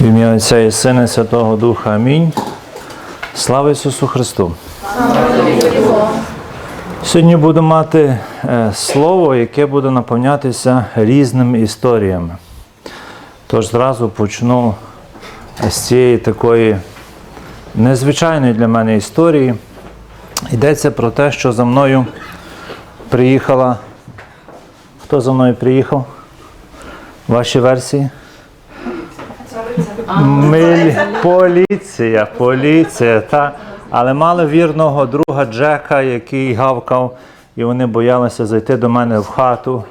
В ім'я Отця і Сина і Святого Духа. Амінь. Слава Ісусу Христу! Сьогодні буду мати е, слово, яке буде наповнятися різними історіями. Тож зразу почну з цієї такої незвичайної для мене історії. Йдеться про те, що за мною приїхала. Хто за мною приїхав? Ваші версії? Милі... Поліція, поліція, та. Але мали вірного друга Джека, який гавкав, і вони боялися зайти до мене в хату.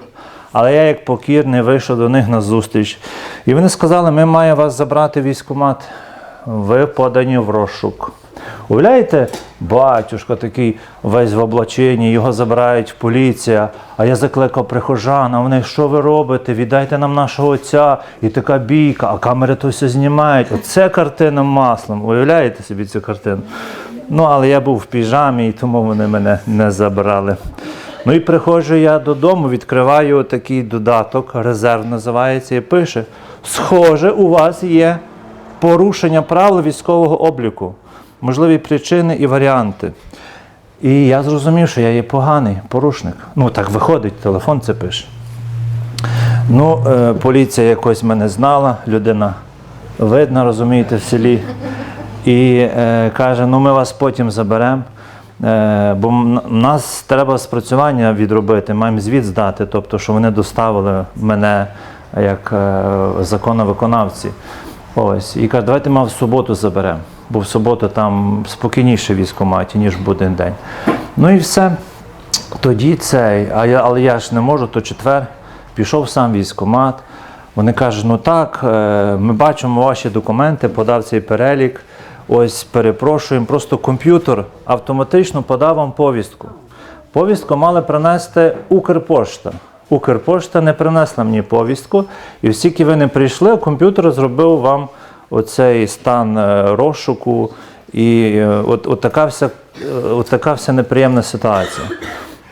Але я, як покірний, вийшов до них на зустріч. І вони сказали, ми маємо вас забрати військомат. Ви подані в розшук. Уявляєте, батюшка такий весь в облаченні, його забирають поліція, а я закликав прихожан, а вони, що ви робите? Віддайте нам нашого отця. І така бійка, а камери то все знімають. Оце картина маслом. Уявляєте собі цю картину? Ну, але я був в піжамі, і тому вони мене не забрали. Ну і приходжу я додому, відкриваю такий додаток, резерв називається, і пише: Схоже, у вас є порушення правил військового обліку, можливі причини і варіанти. І я зрозумів, що я є поганий порушник. Ну, так виходить, телефон це пише. Ну, е, поліція якось мене знала, людина видна, розумієте, в селі. І е, каже: ну ми вас потім заберемо. Е, бо нас треба спрацювання відробити, маємо звіт здати, тобто, що вони доставили мене як е, законовиконавці. Ось. І каже, давайте ми в суботу заберемо, бо в суботу там спокійніше в військкоматі, ніж в буден день. Ну і все. Тоді цей, а я, але я ж не можу, то четвер пішов сам військкомат. Вони кажуть, ну так, е, ми бачимо ваші документи, подав цей перелік. Ось перепрошуємо, просто комп'ютер автоматично подав вам повістку. Повістку мали принести Укрпошта. Укрпошта не принесла мені повістку, і оскільки ви не прийшли, комп'ютер зробив вам оцей стан е, розшуку, і е, от, от, така вся, е, от така вся неприємна ситуація.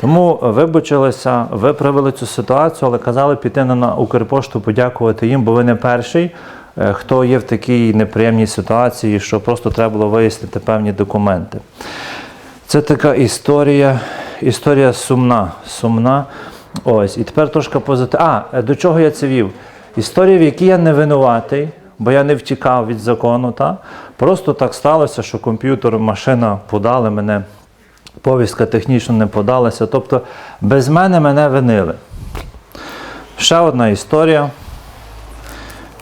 Тому вибачилися, виправили цю ситуацію, але казали піти на- Укрпошту, подякувати їм, бо ви не перший, хто є в такій неприємній ситуації, що просто треба було вияснити певні документи. Це така історія, історія сумна. сумна. Ось, і тепер трошки позитив. А, до чого я це вів? Історія, в якій я не винуватий, бо я не втікав від закону. Та? Просто так сталося, що комп'ютер, машина подали мене, повістка технічно не подалася. Тобто без мене мене винили. Ще одна історія.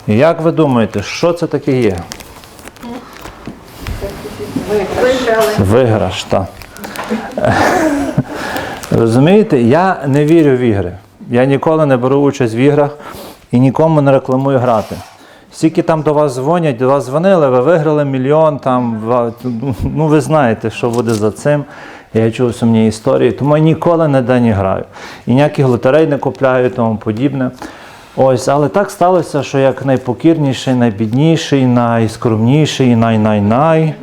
Як ви думаєте, що це таке є? Виграш, так. Розумієте, я не вірю в ігри. Я ніколи не беру участь в іграх і нікому не рекламую грати. Скільки там до вас дзвонять, до вас дзвонили, ви виграли мільйон, там, ну ви знаєте, що буде за цим. Я чув сумні історії, тому я ніколи не дані граю. І ніяких лотерей не купляю і тому подібне. Ось, але так сталося, що як найпокірніший, найбідніший, найскромніший, най-най-най.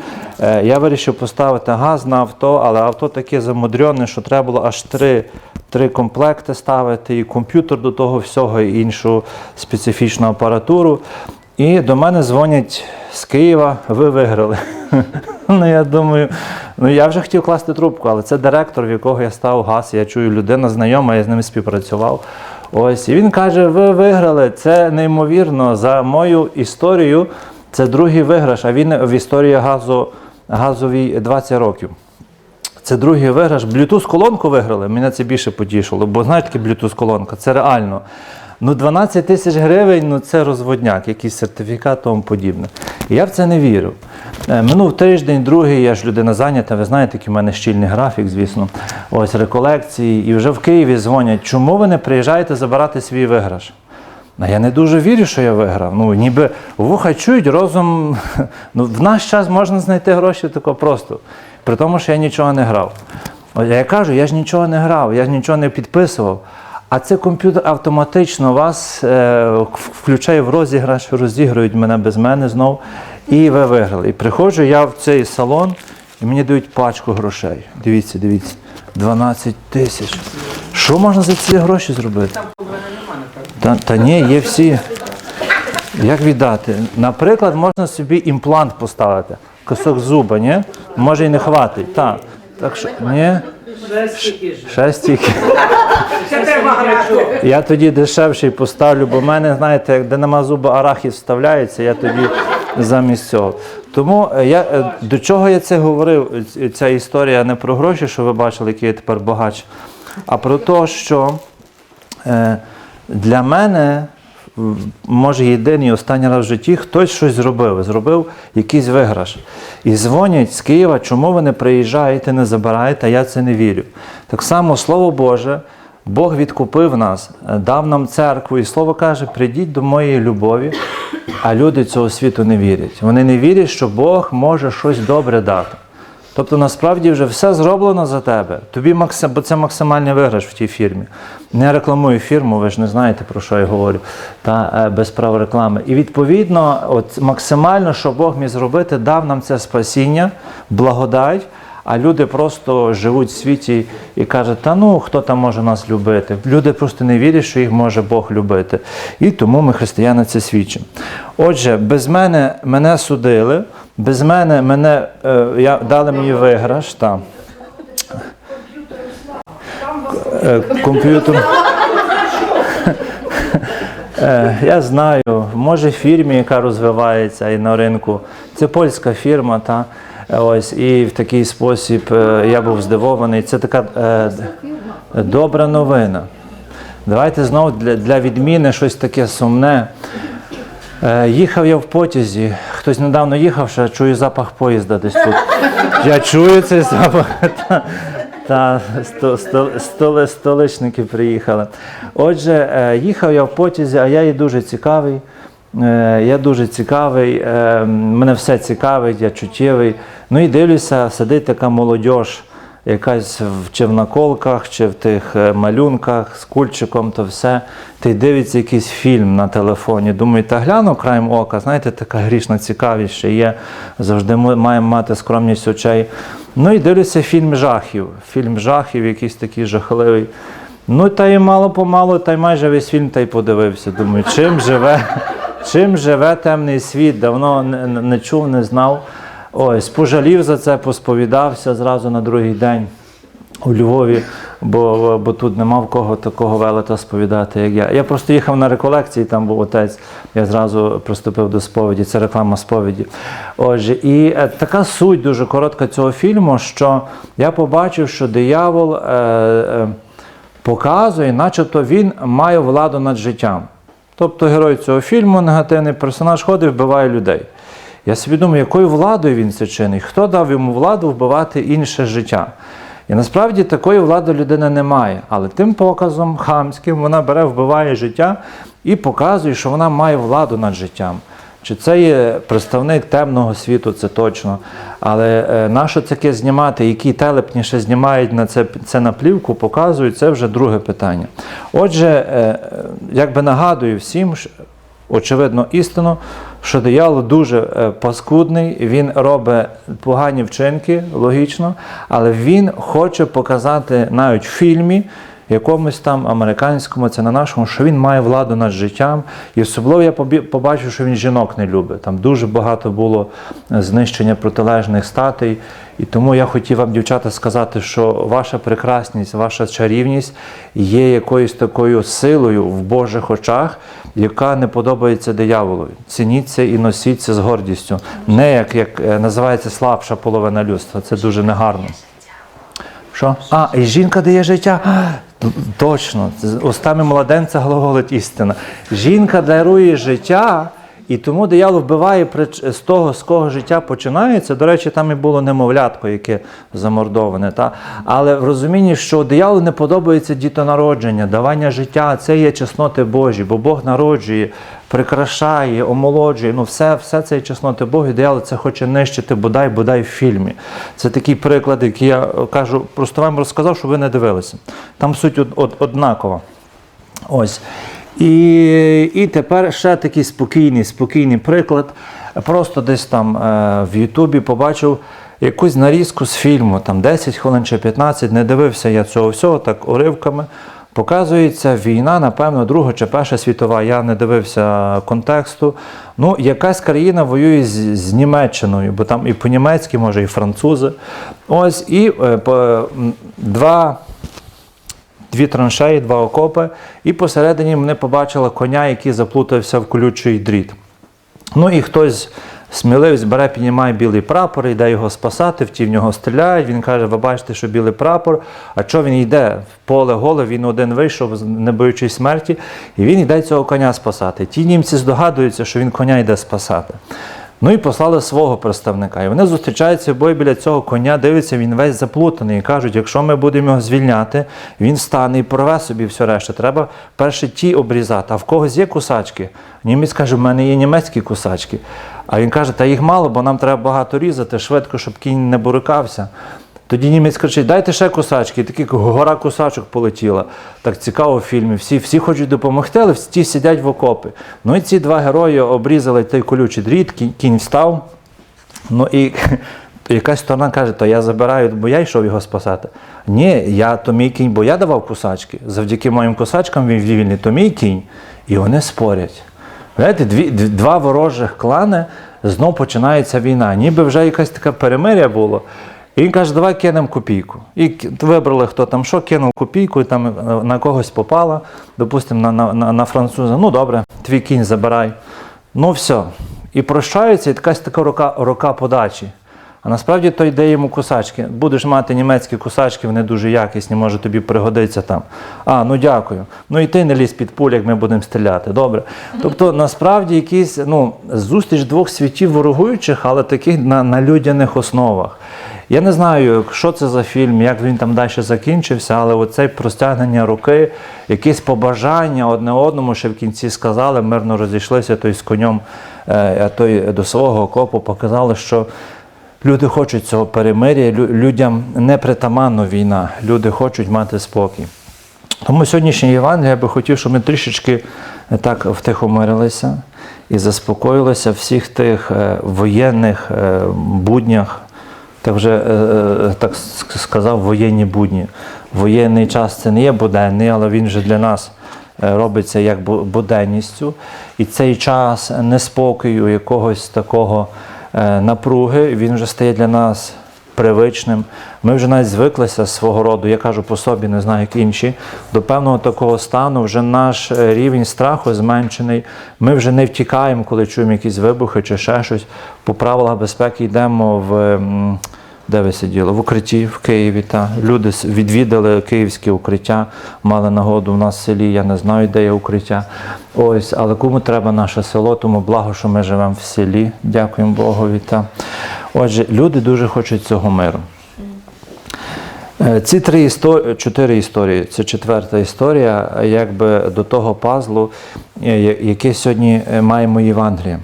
е, Я вирішив поставити газ на авто, але авто таке замудрьоне, що треба було аж три, три комплекти ставити, і комп'ютер до того всього, і іншу специфічну апаратуру. І до мене дзвонять з Києва, ви виграли. Ну, я думаю, ну я вже хотів класти трубку, але це директор, в якого я став газ. Я чую, людина знайома, я з ним співпрацював. Ось, і він каже: ви виграли, це неймовірно. За мою історію це другий виграш, а він в історії газу, газовій 20 років. Це другий виграш. Bluetooth-колонку виграли. Мене це більше потішило, бо знаєте, таке Bluetooth-колонка, це реально. Ну, 12 тисяч гривень ну це розводняк, якийсь сертифікат, тому подібне. Я в це не вірю. Е, Минув тиждень, другий, я ж людина зайнята, ви знаєте, який в мене щільний графік, звісно. Ось реколекції. І вже в Києві дзвонять, чому ви не приїжджаєте забирати свій виграш? А я не дуже вірю, що я виграв. Ну, ніби вуха чують, розум. Ну, в наш час можна знайти гроші тако просто. При тому, що я нічого не грав. Я кажу, я ж нічого не грав, я ж нічого не підписував. А це комп'ютер автоматично вас е, включає в розіграш, розіграють мене без мене знов. І ви виграли. І приходжу я в цей салон, і мені дають пачку грошей. Дивіться, дивіться, 12 тисяч. Що можна за ці гроші зробити? Та, та ні, є всі. Як віддати? Наприклад, можна собі імплант поставити. Кусок зуба, ні? Може і не хватить. Так. Так що, ні? Треба грати. Я тоді дешевший поставлю, бо в мене, знаєте, як де нема зуба, арахіс вставляється, я тоді замість цього. Тому е, я е, до чого я це говорив? Ця історія не про гроші, що ви бачили, який я тепер багач, а про те, що е, для мене. Може, єдиний останній раз в житті хтось щось зробив, зробив якийсь виграш. І дзвонять з Києва, чому ви не приїжджаєте, не забираєте, а я це не вірю. Так само, Слово Боже, Бог відкупив нас, дав нам церкву, і слово каже: прийдіть до моєї любові, а люди цього світу не вірять. Вони не вірять, що Бог може щось добре дати. Тобто насправді вже все зроблено за тебе. Тобі максим, бо це максимальний виграш в тій фірмі. Не рекламую фірму, ви ж не знаєте про що я говорю, та е, без права реклами. І відповідно, от максимально, що Бог міг зробити, дав нам це спасіння, благодать. А люди просто живуть в світі і кажуть, та ну хто там може нас любити? Люди просто не вірять, що їх може Бог любити. І тому ми, християни, це свідчимо. Отже, без мене мене судили, без мене мене е, я, дали мені виграш. Там. Е, комп'ютер. Е, Я знаю, може в фірмі, яка розвивається і на ринку. Це польська фірма, та ось і в такий спосіб я був здивований. Це така е, добра новина. Давайте знову для, для відміни щось таке сумне. Е, їхав я в потязі. Хтось недавно їхав, ще чую запах поїзда десь тут. Я чую цей запах. Та, та сто, сто, столи, столичники приїхали. Отже, е, їхав я в потязі, а я є дуже цікавий. Е, Я дуже цікавий, мене все цікавить, я чуттєвий. Ну і дивлюся, сидить така молодь, якась чи в наколках, чи в тих е, малюнках з кульчиком, то все. Ти дивиться якийсь фільм на телефоні. Думаю, та гляну краєм ока, знаєте, така грішна цікавість ще є. Завжди ми маємо мати скромність очей. Ну і дивлюся фільм жахів. Фільм жахів, якийсь такий жахливий. Ну, та й мало помалу, та й майже весь фільм та й подивився. Думаю, чим живе, чим живе темний світ, давно не, не- не чув, не знав. Ось, пожалів за це, посповідався зразу на другий день у Львові, бо, бо тут нема в кого такого велета сповідати, як я. Я просто їхав на реколекції, там був отець, я зразу приступив до сповіді, це реклама сповіді. Отже, і е, така суть дуже коротка цього фільму, що я побачив, що диявол. Е, е, показує, начебто він має владу над життям. Тобто герой цього фільму, негативний персонаж, ходить, вбиває людей. Я собі думаю, якою владою він це чинить? Хто дав йому владу вбивати інше життя? І насправді такої влади людина не має. Але тим показом хамським вона бере, вбиває життя і показує, що вона має владу над життям. Чи це є представник темного світу, це точно. Але е, на що таке знімати, які телепні ще знімають на це, це на показують, це вже друге питання. Отже, е, е, якби нагадую всім, очевидно, істину, що диявол дуже е, паскудний, він робить погані вчинки, логічно, але він хоче показати навіть в фільмі, якомусь там американському, це на нашому, що він має владу над життям. І особливо я побачив, що він жінок не любить. Там дуже багато було е, знищення протилежних статей. І тому я хотів вам, дівчата, сказати, що ваша прекрасність, ваша чарівність є якоюсь такою силою в Божих очах, яка не подобається дияволові. Цініть і носіть це з гордістю. Не як, як е, називається слабша половина людства. Це дуже негарно. Що? А, і жінка дає життя. Точно, устами младенця глаголить істина. Жінка дарує життя, і тому диявол вбиває з того, з кого життя починається. До речі, там і було немовлятко, яке замордоване. Та? Але в розумінні, що дияволу не подобається дітонародження, давання життя це є чесноти Божі, бо Бог народжує, прикрашає, омолоджує. Ну, все, все це є чесноти Бога, і диявол це хоче нищити бодай, бодай в фільмі. Це такий приклад, який я е, кажу, просто вам розказав, щоб ви не дивилися. Там суть од- од- однакова. Ось. І, і тепер ще такий спокійний, спокійний приклад. Просто десь там е, в Ютубі побачив якусь нарізку з фільму, там 10 хвилин чи 15, не дивився я цього всього, так уривками. Показується війна, напевно, Друга чи Перша світова. Я не дивився контексту. Ну, якась країна воює з, з Німеччиною, бо там і по-німецьки, може, і французи. Ось, і е, по, два дві траншеї, два окопи, і посередині вони побачили коня, який заплутався в колючий дріт. Ну і хтось сміливість бере, піднімає білий прапор, йде його спасати, в ті в нього стріляють. Він каже: ви бачите, що білий прапор. А що він йде? В поле голе, він один вийшов, не боючись смерті, і він йде цього коня спасати. Ті німці здогадуються, що він коня йде спасати. Ну і послали свого представника. І вони зустрічаються обоє біля цього коня, дивляться, він весь заплутаний. І кажуть, якщо ми будемо його звільняти, він стане і порве собі все решта. Треба перше ті обрізати. А в когось є кусачки? Німець каже, в мене є німецькі кусачки. А він каже, та їх мало, бо нам треба багато різати, швидко, щоб кінь не бурикався. Тоді німець кричить, дайте ще кусачки. І такі гора кусачок полетіла. Так цікаво в фільмі. Всі, всі хочуть допомогти, але ті сидять в окопи. Ну і ці два герої обрізали той колючий дріт, кінь, кінь встав. Ну і якась сторона каже, то я забираю, бо я йшов його спасати. Ні, я то мій кінь, бо я давав кусачки. Завдяки моїм кусачкам він вільний, то мій кінь. І вони спорять. Знаєте, дві, дв- два ворожих клани, знов починається війна. Ніби вже якась така перемиря було. І він каже, давай кинемо копійку. І вибрали, хто там що, кинув копійку, і там е, на когось попала, допустимо, на, на, на, на француза. Ну добре, твій кінь забирай. Ну все. І прощаються, і якась така рука, рука подачі. Насправді то йде йому кусачки. Будеш мати німецькі кусачки, вони дуже якісні, може тобі пригодиться там. А, ну дякую. Ну і ти не лізь під пуль, як ми будемо стріляти. Добре. Тобто, насправді якісь ну, зустріч двох світів ворогуючих, але таких на, на людяних основах. Я не знаю, що це за фільм, як він там далі закінчився, але оце простягнення руки, якісь побажання одне одному, ще в кінці сказали, мирно розійшлися той з конем, е, а той до свого окопу показали, що люди хочуть цього перемир'я, людям не притаманна війна, люди хочуть мати спокій. Тому сьогоднішнє Євангеліє я би хотів, щоб ми трішечки е, так втихомирилися і заспокоїлися всіх тих е, воєнних е, буднях, так вже так сказав, воєнні будні. Воєнний час це не є буденний, але він вже для нас робиться як буденністю. І цей час неспокою, якогось такого напруги, він вже стає для нас привичним. Ми вже навіть звиклися з свого роду, я кажу по собі, не знаю, як інші, до певного такого стану вже наш е, рівень страху зменшений. Ми вже не втікаємо, коли чуємо якісь вибухи чи ще щось. По правилах безпеки йдемо в. Де ви сиділи? В укритті в Києві. Та. Люди відвідали київське укриття, мали нагоду в нас в селі, я не знаю, де є укриття. Ось, але кому треба наше село, тому благо, що ми живемо в селі. Дякуємо Богові. Та. Отже, люди дуже хочуть цього миру. Е, Ці три історії, чотири історії, це четверта історія, якби до того пазлу, е, яке сьогодні е, маємо Євангеліє.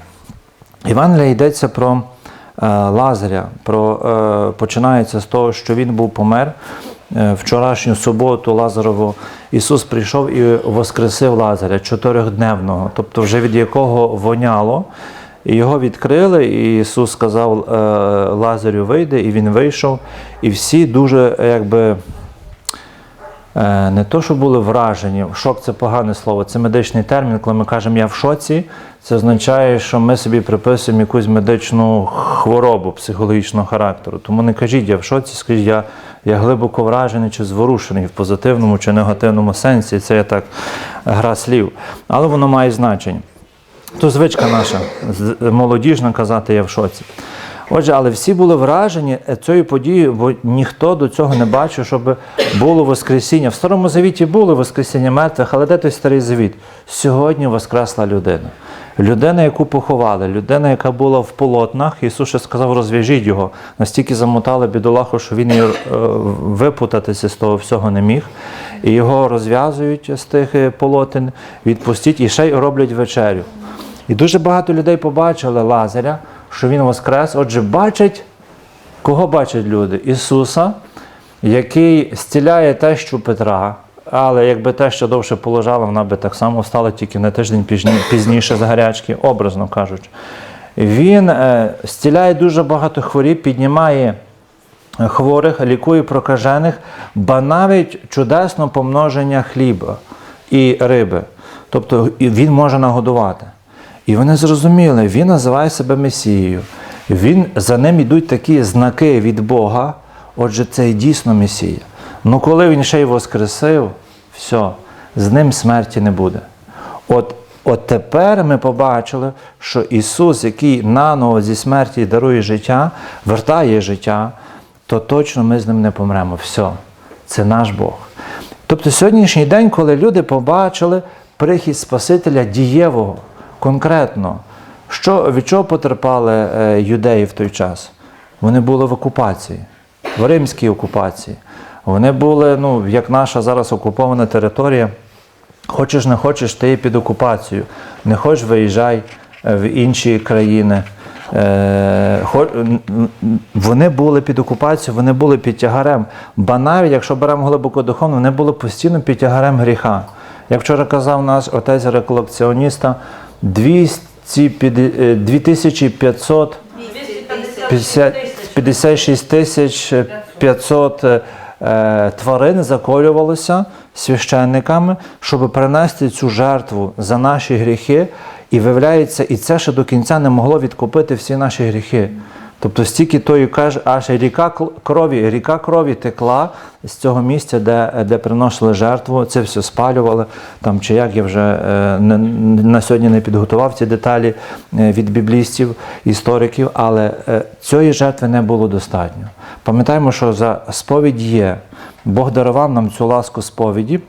Євангелія йдеться про Лазаря, про, е, починається з того, що він був помер. Е, Вчорашню суботу Лазарову Ісус прийшов і воскресив Лазаря чотирьохдневного, тобто вже від якого воняло. Його відкрили, і Ісус сказав е, Лазарю вийде, і він вийшов. І всі дуже е, якби Е, не то, що були вражені, шок це погане слово, це медичний термін. Коли ми кажемо я в шоці, це означає, що ми собі приписуємо якусь медичну хворобу психологічного характеру. Тому не кажіть я в шоці, скажіть, я, я глибоко вражений чи зворушений в позитивному чи негативному сенсі. Це є так гра слів. Але воно має значення. То звичка наша молодіжна казати я в шоці. Отже, але всі були вражені цією подією, бо ніхто до цього не бачив, щоб було Воскресіння. В Старому Завіті було Воскресіння мертвих, але де той старий завіт? Сьогодні воскресла людина. Людина, яку поховали, людина, яка була в полотнах, Ісус ще сказав, розв'яжіть його. Настільки замотали бідолаху, що він е, випутатися з того всього не міг. І його розв'язують з тих е, полотен, відпустіть і ще й роблять вечерю. І дуже багато людей побачили Лазаря, що він воскрес. Отже, бачать, кого бачать люди? Ісуса, який зціляє тещу Петра. Але якби те, що довше положала, вона би так само встала тільки на тиждень пізні- пізніше з гарячки, образно кажучи. Він е, зціляє дуже багато хворіб, піднімає хворих, лікує прокажених, ба навіть чудесно помноження хліба і риби. Тобто він може нагодувати. І вони зрозуміли, він називає себе Месією. Він, за ним йдуть такі знаки від Бога. Отже, це і дійсно Месія. Ну коли він ще й воскресив, все, з ним смерті не буде. От, от тепер ми побачили, що Ісус, який наново зі смерті дарує життя, вертає життя, то точно ми з ним не помремо. Все, це наш Бог. Тобто сьогоднішній день, коли люди побачили прихід Спасителя дієвого, конкретно, що, від чого потерпали е, юдеї в той час? Вони були в окупації, в римській окупації. Вони були, ну, як наша зараз окупована територія. Хочеш, не хочеш, ти є під окупацією. Не хочеш, виїжджай е, в інші країни. Е, Вони були під окупацією, вони були під тягарем. Ба навіть, якщо беремо глибоко духовно, вони були постійно під тягарем гріха. Як вчора казав наш отець реколекціоніста, 200, під- 2500 50 56 тисяч 500 е, е, тварин заколювалося священниками, щоб принести цю жертву за наші гріхи. І виявляється, і це ще до кінця не могло відкупити всі наші гріхи. Тобто стільки тої каже, аж ріка крові, ріка крові текла з цього місця, де, де приносили жертву, це все спалювали. Там чи як я вже е, не- на сьогодні не підготував ці деталі е, від біблістів, істориків, але е, цієї жертви не було достатньо. Пам'ятаємо, що за сповідь є. Бог дарував нам цю ласку сповіді,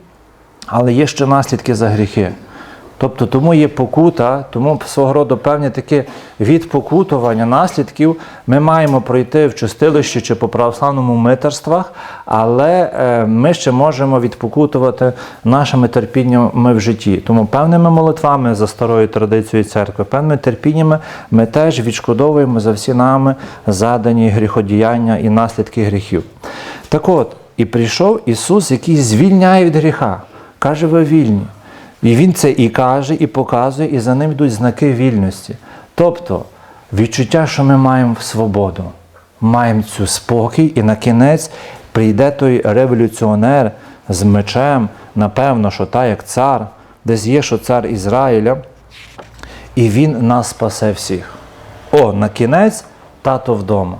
але є ще наслідки за гріхи. Тобто тому є покута, тому свого роду певні такі відпокутування наслідків ми маємо пройти в чистилищі чи по православному митерствах, але е, ми ще можемо відпокутувати нашими терпіннями в житті. Тому певними молитвами за старою традицією церкви, певними терпіннями ми теж відшкодовуємо за всі нами задані гріходіяння і наслідки гріхів. Так от, і прийшов Ісус, який звільняє від гріха. Каже, ви вільні. І він це і каже, і показує, і за ним йдуть знаки вільності. Тобто відчуття, що ми маємо свободу, маємо цю спокій, і на кінець прийде той революціонер з мечем, напевно, що та як цар, десь є, що цар Ізраїля, і він нас спасе всіх. О, на кінець тато вдома.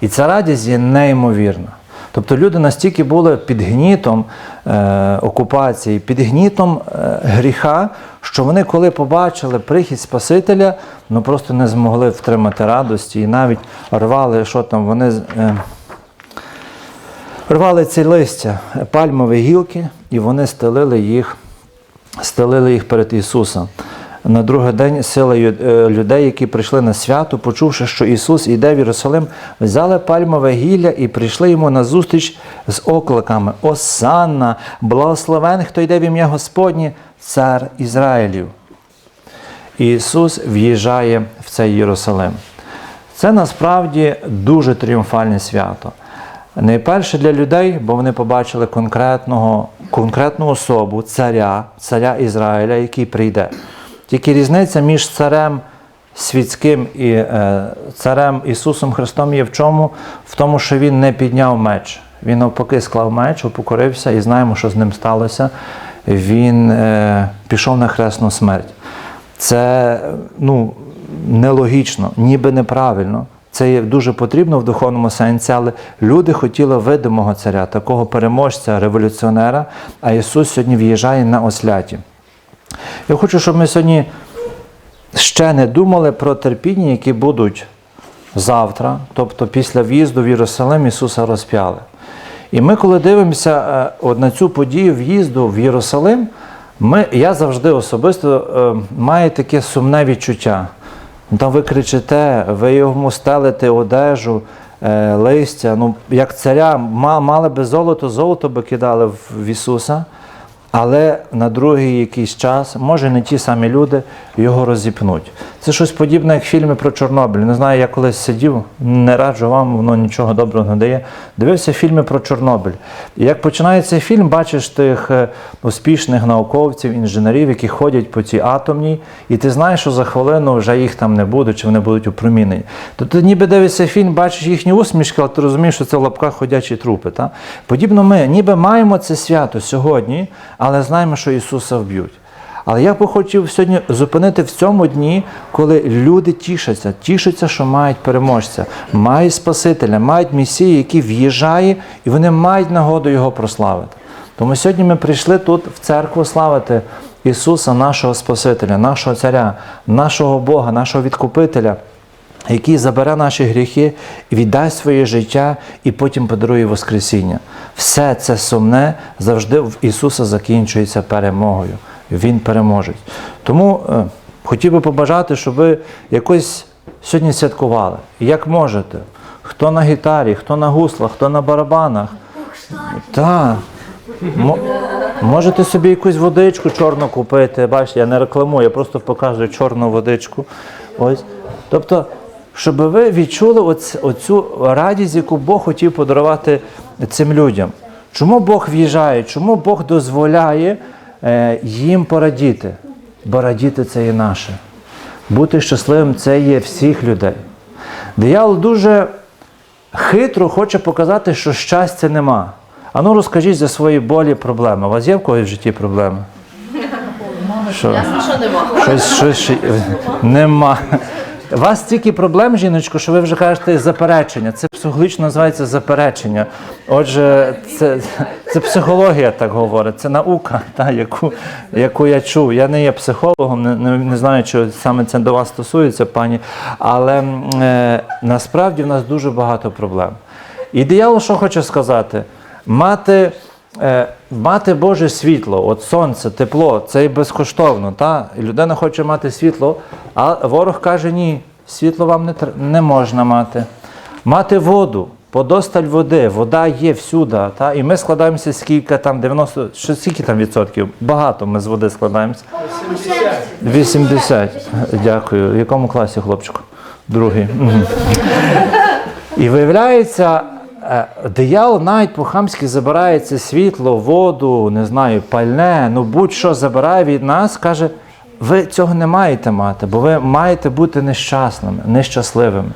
І ця радість є неймовірна. Тобто люди настільки були під гнітом е, окупації, під гнітом е, гріха, що вони, коли побачили прихід Спасителя, ну просто не змогли втримати радості і навіть рвали, що там вони. Е, рвали ці листя, пальмові гілки, і вони стелили їх, стелили їх перед Ісусом. На другий день сила е, людей, які прийшли на свято, почувши, що Ісус йде в Єрусалим, взяли пальмове гілля і прийшли йому на зустріч з окликами: Осанна, благословен, хто йде в ім'я Господнє, цар Ізраїлів. Ісус в'їжджає в цей Єрусалим. Це насправді дуже тріумфальне свято. Найперше для людей, бо вони побачили конкретного, конкретну особу, царя, царя Ізраїля, який прийде. Тільки різниця між царем світським і е, царем Ісусом Христом є в чому? В тому, що Він не підняв меч. Він навпаки склав меч, упокорився і знаємо, що з ним сталося. Він е, пішов на хресну смерть. Це ну, нелогічно, ніби неправильно. Це є дуже потрібно в духовному сенсі, але люди хотіли видимого царя, такого переможця, революціонера, а Ісус сьогодні в'їжджає на осляті. Я хочу, щоб ми сьогодні ще не думали про терпіння, які будуть завтра, тобто після в'їзду в Єрусалим Ісуса розп'яли. І ми, коли дивимося е, от на цю подію в'їзду в Єрусалим, ми, я завжди особисто е, маю таке сумне відчуття. Ну, Там ви кричите, ви йому стелите одежу, е, листя. Ну, як царя, мали би золото, золото би кидали в, в Ісуса. Але на другий якийсь час, може не ті самі люди, його розіпнуть. Це щось подібне, як фільми про Чорнобиль. Не знаю, я колись сидів, не раджу вам, воно нічого доброго не дає. Дивився фільми про Чорнобиль. І як починається фільм, бачиш тих е, успішних науковців, інженерів, які ходять по цій атомній, і ти знаєш, що за хвилину вже їх там не буде, чи вони будуть опромінені. То ти ніби дивишся фільм, бачиш їхні усмішки, але ти розумієш, що це в лапках ходячі трупи. Та? Подібно ми ніби маємо це свято сьогодні, але знаємо, що Ісуса вб'ють. Але я би хотів сьогодні зупинити в цьому дні, коли люди тішаться, тішаться, що мають переможця, мають Спасителя, мають Месію, який в'їжджає, і вони мають нагоду його прославити. Тому сьогодні ми прийшли тут в церкву славити Ісуса, нашого Спасителя, нашого Царя, нашого Бога, нашого Відкупителя який забере наші гріхи, віддасть своє життя і потім подарує Воскресіння. Все це сумне завжди в Ісуса закінчується перемогою. Він переможе. Тому е, хотів би побажати, щоб ви якось сьогодні святкували. Як можете. Хто на гітарі, хто на гуслах, хто на барабанах. Так. Можете собі якусь водичку чорну купити. Бачите, я не рекламую, я просто показую чорну водичку. Ось. Тобто, щоб ви відчули оць- оцю радість, яку Бог хотів подарувати цим людям. Чому Бог в'їжджає? Чому Бог дозволяє е, їм порадіти? Бо радіти це є наше. Бути щасливим це є всіх людей. Диявол дуже хитро хоче показати, що щастя нема. А ну розкажіть за свої болі проблеми. У вас є в когось в житті проблеми? Що? Ясно, що нема. Щось, щось ще- нема. Вас стільки проблем, жіночко, що ви вже кажете заперечення. Це психологічно називається заперечення. Отже, це, це психологія так говорить, це наука, та, яку, яку я чув. Я не є психологом, не, не, не знаю, чи саме це до вас стосується, пані. Але е, насправді в нас дуже багато проблем. І диявол що хоче сказати? Мати. Е, мати Боже світло, от сонце, тепло, це і безкоштовно. Та? Людина хоче мати світло, а ворог каже, ні, світло вам не, не можна мати. Мати воду, подосталь води, вода є всюди. Та? І ми складаємося скільки там, 90, що, скільки там відсотків? Багато ми з води складаємося. 80. Дякую. В якому класі, хлопчику? Другий. І виявляється, диявол навіть по-хамськи забирає це світло, воду, не знаю, пальне, ну будь-що забирає від нас, каже, ви цього не маєте мати, бо ви маєте бути нещасними, нещасливими,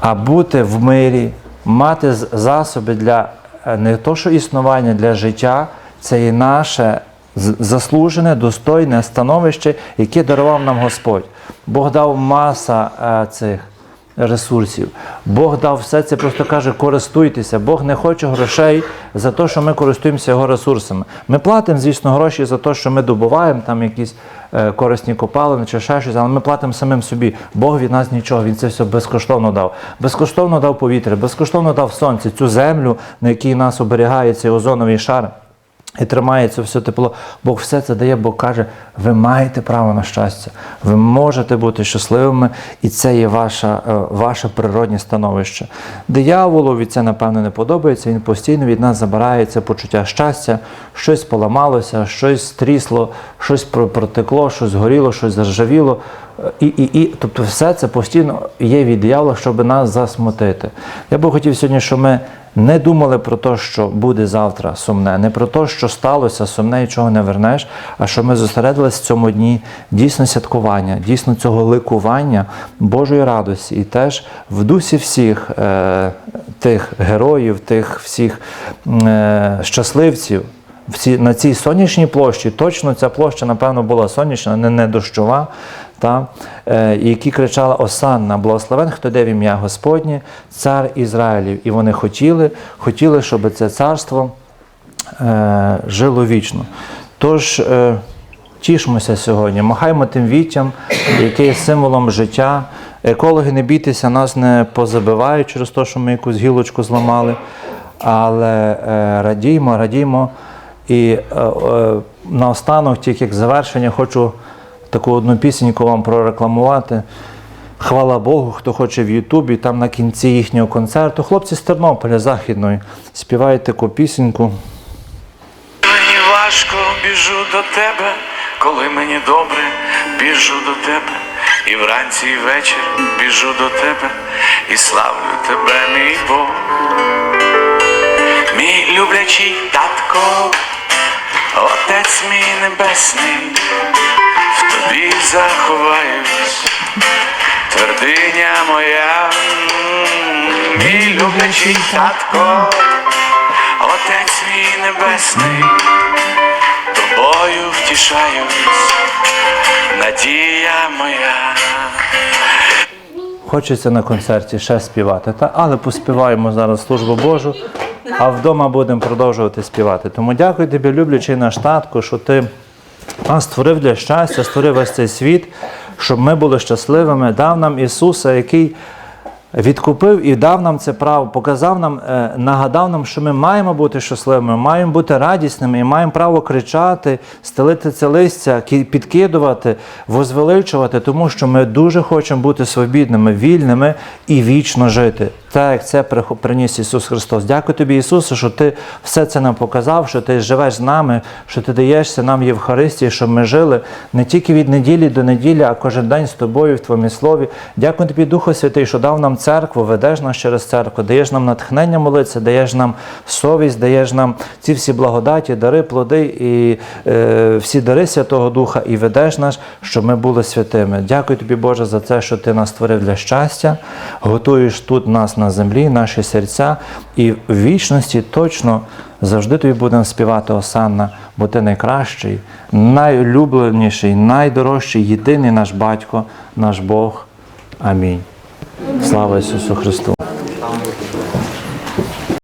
а бути в мирі, мати засоби для е, не то, що існування для життя, це і наше заслужене, достойне становище, яке дарував нам Господь. Бог дав маса е, цих ресурсів. Бог дав все це, просто каже, користуйтеся. Бог не хоче грошей за те, що ми користуємося його ресурсами. Ми платимо, звісно, гроші за те, що ми добуваємо там якісь е, корисні копалини чи ще щось, але ми платимо самим собі. Бог від нас нічого, Він це все безкоштовно дав. Безкоштовно дав повітря, безкоштовно дав сонце, цю землю, на якій нас оберігає цей озоновий шар. І тримає це все тепло. Бог все це дає, Бог каже, ви маєте право на щастя, ви можете бути щасливими, і це є ваше, ваше природнє становище. Дияволові це, напевно, не подобається, він постійно від нас забирає це почуття щастя, щось поламалося, щось трісло, щось протекло, щось згоріло, щось заржавіло. І, і, і, тобто все це постійно є від диявола, щоб нас засмутити. Я би хотів сьогодні, щоб ми не думали про те, що буде завтра сумне, не про те, що сталося сумне і чого не вернеш, а щоб ми зосередились в цьому дні дійсно святкування, дійсно цього ликування Божої радості. І теж в дусі всіх е, тих героїв, тих всіх е, щасливців. На цій сонячній площі, точно ця площа, напевно, була сонячна, не дощова, та, е, які кричали Осанна, благословен, хто де в ім'я Господнє, цар Ізраїлів. І вони хотіли, хотіли, щоб це царство е, жило вічно. Тож е, тішмося сьогодні, махаймо тим віттям, яке є символом життя. Екологи, не бійтеся, нас не позабивають через те, що ми якусь гілочку зламали. Але е, радіймо, радіймо. І е, е, наостанок, тільки як завершення, хочу таку одну пісеньку вам прорекламувати. Хвала Богу, хто хоче в Ютубі, там на кінці їхнього концерту. Хлопці з Тернополя Західної співають таку пісеньку. Мені важко біжу до тебе, коли мені добре, біжу до тебе, і вранці, і вечір біжу до тебе, і славлю тебе, мій Бог. Мій люблячий татко, Отець мій небесний, заховаюсь, твердиня моя, мій люблячий татко, Отець мій небесний, тобою втішаюсь, надія моя. Хочеться на концерті ще співати, та? але поспіваємо зараз службу Божу, а вдома будемо продовжувати співати. Тому дякую тобі, люблячий наш татко, що ти нас створив для щастя, створив весь цей світ, щоб ми були щасливими, дав нам Ісуса, який відкупив і дав нам це право, показав нам, е, нагадав нам, що ми маємо бути щасливими, маємо бути радісними і маємо право кричати, стелити це листя, підкидувати, возвеличувати, тому що ми дуже хочемо бути свобідними, вільними і вічно жити. Так, як це приніс Ісус Христос. Дякую тобі, Ісусе, що Ти все це нам показав, що Ти живеш з нами, що Ти даєшся нам Євхаристії, щоб ми жили не тільки від неділі до неділі, а кожен день з тобою в Твоєму слові. Дякую тобі, Духу Святий, що дав нам церкву, ведеш нас через церкву, даєш нам натхнення молитися, даєш нам совість, даєш нам ці всі благодаті, дари, плоди і е, всі дари Святого Духа, і ведеш нас, щоб ми були святими. Дякую тобі, Боже, за це, що Ти нас створив для щастя, готуєш тут нас на землі, наші серця, і в вічності точно завжди тобі будемо співати Осанна, бо ти найкращий, найулюбленіший, найдорожчий, єдиний наш батько, наш Бог. Амінь. Слава Ісусу Христу!